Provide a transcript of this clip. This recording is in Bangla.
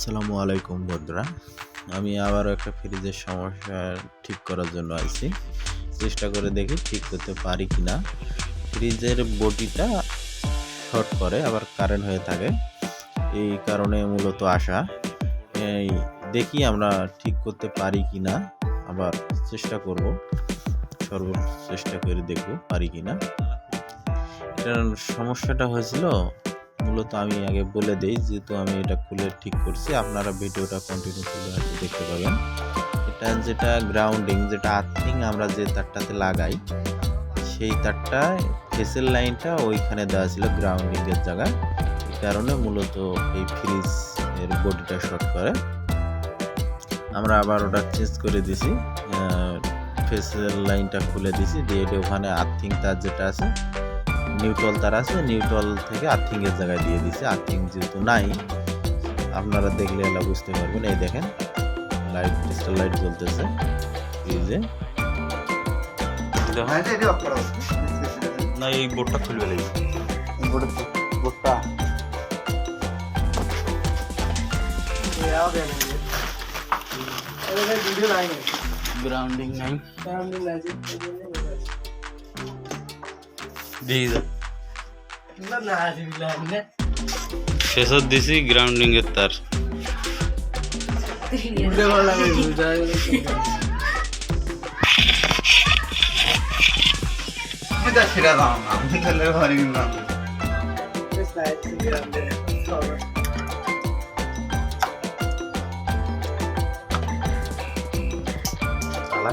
আসসালামু আলাইকুম, বন্ধুরা। আমি আবারও একটা ফ্রিজের সমস্যা ঠিক করার জন্য আইছি। চেষ্টা করে দেখি ঠিক করতে পারি কি না ফ্রিজের বডিটা শর্ট করে, আবার কারেন্ট হয়ে থাকে। এই কারণে মূলত আসা এই দেখি আমরা ঠিক করতে পারি কি না আবার চেষ্টা করব। সর্ব চেষ্টা করে দেখব পারি কি না এটার সমস্যাটা হয়েছিল মূলত আমি আগে বলে দেই, যেহেতু আমি এটা খুলে ঠিক করছি, আপনারা ভিডিওটা কন্টিনিউ করে দেখতে পাবেন। এটা যেটা গ্রাউন্ডিং যেটা আর্থিং আমরা যে তারটাতে লাগাই, সেই তারটা ফেসের লাইনটা ওইখানে দেওয়া ছিল গ্রাউন্ডিংয়ের জায়গায়। এই কারণে মূলত এই ফ্রিজ এর বডিটা শর্ট করে। আমরা আবার ওটা চেঞ্জ করে দিছি ফেসের লাইনটা খুলে দিছি, দিয়ে ওখানে আর্থিং তার যেটা আছে নিউট্রাল তার আছে নিউট্রাল থেকে আর্থিং এর জায়গায় দিয়ে দিছে আর্থিং যেহেতু নাই আপনারা দেখলে এলা বুঝতে পারবেন এই দেখেন লাইট ডিজিটাল লাইট জ্বলতেছে ফ্রিজে হ্যাঁ যে এটি অফ করা আছে না এই বোর্ডটা খুলবে লাগবে বোর্ড বোর্ডটা গ্রাউন্ডিং নাই দিয়ে শেষত దిగిదా ఫెసర్ తీసి గ్రౌండింగ్ ఎత్తారు చాలా